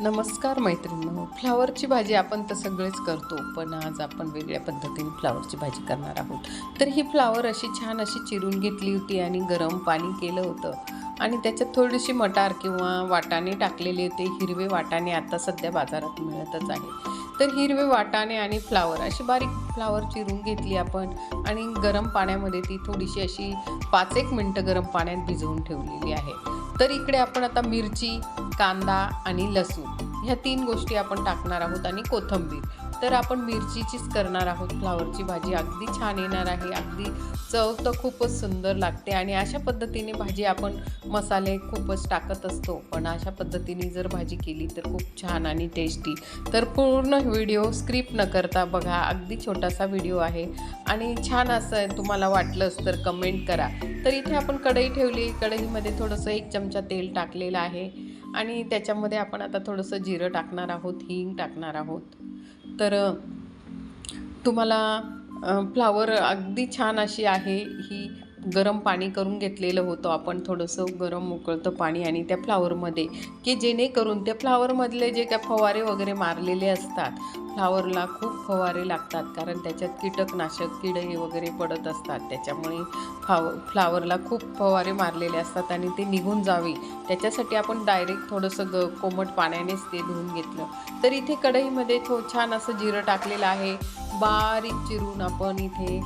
नमस्कार मैत्रिणी फ्लावरची भाजी आपण तर सगळेच करतो पण आज आपण वेगळ्या पद्धतीने फ्लावरची भाजी करणार आहोत. तर ही फ्लावर अशी छान अशी चिरून घेतली होती आणि गरम पाणी केलं होतं. आणि त्याच्यात थोडीशी मटार किंवा वाटाणे टाकलेले होते. हिरवे वाटाणे आता सध्या बाजारात मिळतच आहे. तर हिरवे वाटाणे आणि फ्लावर अशी बारीक फ्लावर चिरून घेतली आपण आणि गरम पाण्यामध्ये ती थोडीशी अशी पाच एक मिनटं गरम पाण्यात भिजवून ठेवलेली आहे. तर इकडे आपण आता मिरची कांदा आणि लसूण ह्या तीन गोष्टी आपण टाकणार आहोत आणि कोथिंबीर. तर आपण मिरचीचीच करणार आहोत. फ्लावरची भाजी अगदी छान येणार आहे. अगदी चव तर खूपच सुंदर लागते आणि अशा पद्धतीने भाजी आपण मसाले खूपच टाकत असतो. पण अशा पद्धतीने जर भाजी केली तर खूप छान आणि टेस्टी. तर पूर्ण व्हिडिओ स्क्रिप्ट न करता बघा अगदी छोटासा व्हिडिओ आहे. आणि छान असं तुम्हाला वाटलंच तर कमेंट करा. तर इथे आपण कढई ठेवली. कढईमध्ये थोडंसं एक चमचा तेल टाकलेलं आहे. आणि त्याच्यामध्ये आपण आता थोडंसं जिरं टाकणार आहोत हिंग टाकणार आहोत. तर तुम्हाला फ्लावर अगदी छान अशी आहे ही गरम पाणी करून घेतलेलं होतं. आपण थोडंसं गरम उकळतं पाणी आणि त्या फ्लावरमध्ये की जेणेकरून त्या फ्लावरमधले जे काय फवारे वगैरे मारलेले असतात फ्लावरला खूप फवारे लागतात. कारण त्याच्यात कीटकनाशक किडे वगैरे पडत असतात. त्याच्यामुळे फाव फ्लावरला खूप फवारे मारलेले असतात आणि ते निघून जावे. त्याच्यासाठी आपण डायरेक्ट थोडंसं ग कोमट पाण्यानेच ते धुवून घेतलं. तर इथे कढईमध्ये थो छान असं जिरं टाकलेलं आहे. बारीक चिरून आपण इथे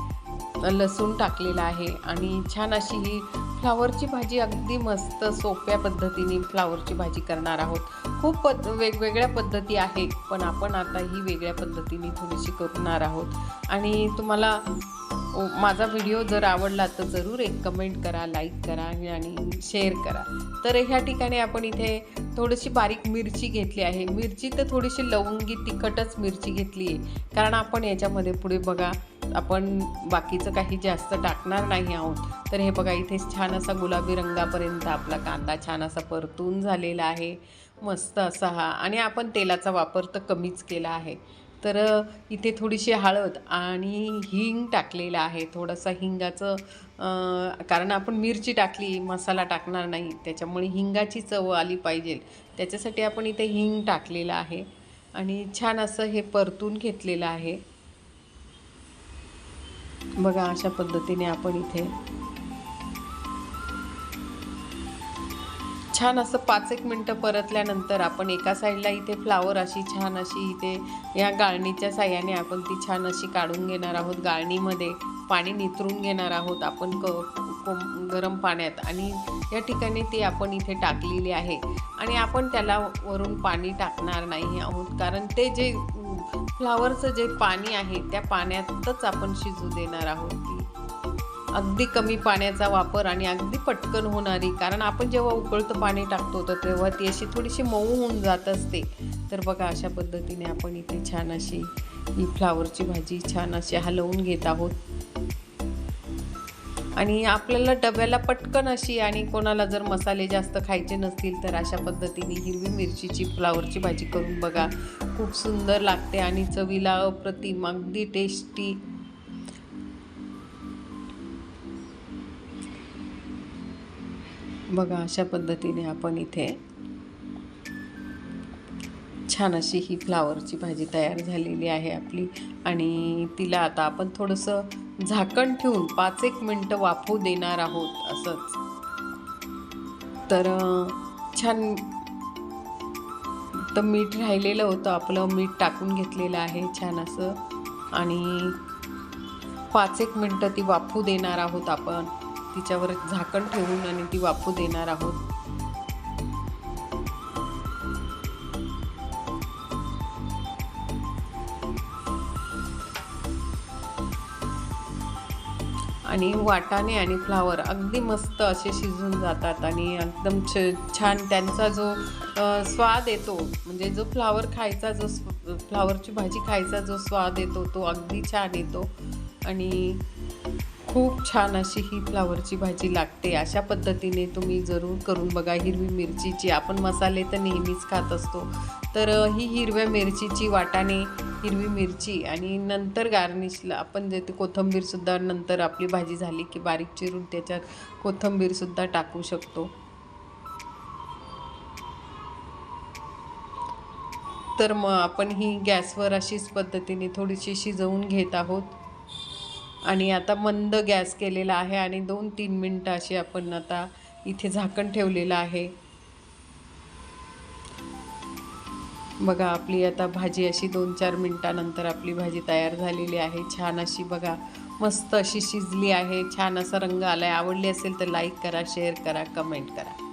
लसूण टाकलेला आहे आणि छान अशी ही फ्लावरची भाजी अगदी मस्त सोप्या पद्धतीने फ्लावरची भाजी करणार आहोत. खूप पद वेगवेगळ्या पद्धती आहेत पण आपण आता ही वेगळ्या पद्धतीने थोडीशी करणार आहोत. आणि तुम्हाला ओ, माझा व्हिडिओ जर आवडला तर जरूर एक कमेंट करा लाईक करा आणि- आणि शेअर करा. तर ह्या ठिकाणी आपण इथे थोडीशी बारीक मिरची घेतली आहे. मिरची तर थोडीशी लवंगी तिखटच मिरची घेतली आहे. कारण आपण याच्यामध्ये पुढे बघा आपण बाकीचं काही जास्त टाकणार नाही आहोत. तर हे बघा इथे छान असा गुलाबी रंगापर्यंत आपला कांदा छान असा परतून झालेला आहे. मस्त असा हा. आणि आपण तेलाचा वापर तर कमीच केला आहे. तर इथे थोडीशी हळद आणि हिंग टाकलेलं आहे. थोडंसं हिंगाचं कारण आपण मिरची टाकली मसाला टाकणार नाही. त्याच्यामुळे हिंगाची चव आली पाहिजे. त्याच्यासाठी आपण इथे हिंग टाकलेलं आहे. आणि छान असं हे परतून घेतलेलं आहे. बघा अशा पद्धतीने आपण इथे छान असं पाच एक मिनटं परतल्यानंतर आपण एका साईडला इथे फ्लावर अशी छान अशी इथे या गाळणीच्या साह्याने आपण ती छान अशी काढून घेणार आहोत. गाळणीमध्ये पाणी नितरून घेणार आहोत आपण क गरम पाण्यात. आणि या ठिकाणी ती आपण इथे टाकलेली आहे. आणि आपण त्याला वरून पाणी टाकणार नाही आहोत. कारण ते जे फ्लावरचं जे पाणी आहे त्या पाण्यातच आपण शिजू देणार आहोत ती. अगदी कमी पाण्याचा वापर आणि अगदी पटकन होणारी कारण आपण जेव्हा उकळतं पाणी टाकतो तर तेव्हा ती अशी थोडीशी मऊ होऊन जात असते. तर बघा अशा पद्धतीने आपण इथे छान अशी ही फ्लावरची भाजी छान अशी हलवून घेत आहोत. आणि आपल्याला डब्याला पटकन अशी आणि कोणाला जर मसाले जास्त खायचे नसतील तर अशा पद्धतीने हिरवी मिरचीची फ्लावरची भाजी करून बघा. खूप सुंदर लागते आणि चवीला अप्रतिम अगदी टेस्टी बघा अशा पद्धतीने आपण इथे छान अशी ही फ्लावरची भाजी तयार झालेली आहे आपली. आणि तिला आता आपण थोडंसं झाकण ठेवून पाच एक मिनटं वाफू देणार आहोत असंच. तर छान तर मीठ राहिलेलं होतं आपलं मीठ टाकून घेतलेलं आहे छान असं. आणि पाच एक मिनटं ती वाफू देणार आहोत आपण. तिच्यावर झाकण ठेवून आणि ती वाफू देणार आहोत. आणि वाटाणे आणि फ्लावर अगदी मस्त असे शिजून जातात आणि एकदम छ छान त्यांचा जो स्वाद येतो म्हणजे जो फ्लावर खायचा जो फ्लावरची भाजी खायचा जो स्वाद येतो तो अगदी छान येतो. आणि खूप छान अशी ही फ्लावरची भाजी लागते. अशा पद्धतीने तुम्ही जरूर करून बघा. हिरवी मिरचीची आपण मसाले तर नेहमीच खात असतो. तर ही हिरव्या मिरचीची वाटाणे हिरवी मिरची आणि नंतर गार्निशला आपण जे ते कोथिंबीरसुद्धा नंतर आपली भाजी झाली की बारीक चिरून त्याच्यात कोथिंबीरसुद्धा टाकू शकतो. तर मग आपण ही गॅसवर अशीच पद्धतीने थोडीशी शिजवून घेत आहोत. आणि आता मंद गॅस केलेला आहे आणि दोन तीन मिनटं अशी आपण आता इथे झाकण ठेवलेलं आहे. बघा आपली आता भाजी अशी दोन चार मिनटानंतर आपली भाजी तयार झालेली आहे. छान अशी बघा मस्त अशी शिजली आहे. छान असा रंग आला आहे आवडली असेल तर लाईक करा शेअर करा कमेंट करा.